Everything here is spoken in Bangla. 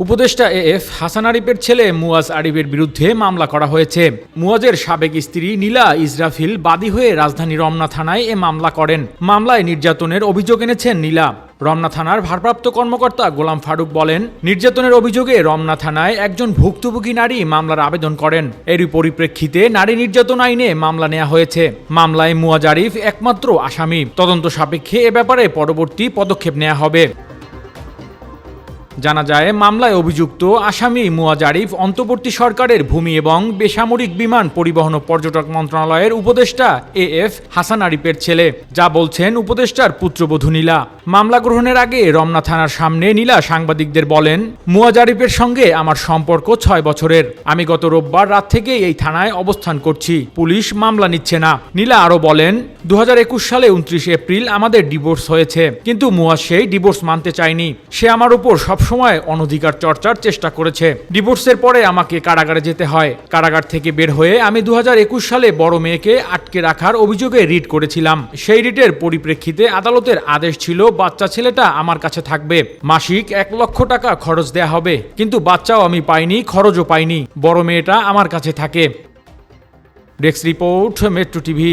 উপদেষ্টা এ এফ হাসান আরিফের ছেলে মুয়াজ আরিফের বিরুদ্ধে মামলা করা হয়েছে। মুয়াজের সাবেক স্ত্রী নীলা ইসরাফিল বাদী হয়ে রাজধানী রমনা থানায় এ মামলা করেন। মামলায় নির্যাতনের অভিযোগ এনেছেন নীলা। রমনা থানার ভারপ্রাপ্ত কর্মকর্তা গোলাম ফারুক বলেন, নির্যাতনের অভিযোগে রমনা থানায় একজন ভুক্তভোগী নারী মামলার আবেদন করেন। এরই পরিপ্রেক্ষিতে নারী নির্যাতন আইনে মামলা নেওয়া হয়েছে। মামলায় মুয়াজ আরিফ একমাত্র আসামি। তদন্ত সাপেক্ষে এ ব্যাপারে পরবর্তী পদক্ষেপ নেওয়া হবে। জানা যায়, মামলায় অভিযুক্ত আসামি মুয়াজ আরিফ অন্তর্বর্তী সরকারের ভূমি এবং বেসামরিক বিমান পরিবহন ও পর্যটক মন্ত্রণালয়ের উপদেষ্টা এ এফ হাসান আরিফের ছেলে। যা বলছেন উপদেষ্টার পুত্রবধূ নীলা। মামলা গ্রহণের আগে রমনা থানার সামনে নীলা সাংবাদিকদের বলেন মুয়াজ আরিফের সঙ্গে আমার সম্পর্ক ছয় বছরের। আমি গত রোববার রাত থেকে এই থানায় অবস্থান করছি। পুলিশ মামলা নিচ্ছে না। নীলা আরও বলেন দু হাজার একুশ সালে উনত্রিশ এপ্রিল আমাদের ডিভোর্স হয়েছে। কিন্তু মুয়াজ সেই ডিভোর্স মানতে চায়নি। সে আমার উপর সবসময় অনধিকার চর্চার চেষ্টা করেছে। ডিভোর্সের পরে আমাকে কারাগারে যেতে হয়। কারাগার থেকে বের হয়ে আমি দু হাজার একুশ সালে বড় মেয়েকে আটকে রাখার অভিযোগে রিট করেছিলাম। সেই রিটের পরিপ্রেক্ষিতে আদালতের আদেশ ছিল, বাচ্চা ছেলেটা আমার কাছে থাকবে। মাসিক এক লক্ষ টাকা খরচ দেয়া হবে। কিন্তু বাচ্চাও আমি পাইনি, খরচও পাইনি। বড় মেয়েটা আমার কাছে থাকে। Desk report, metro TV.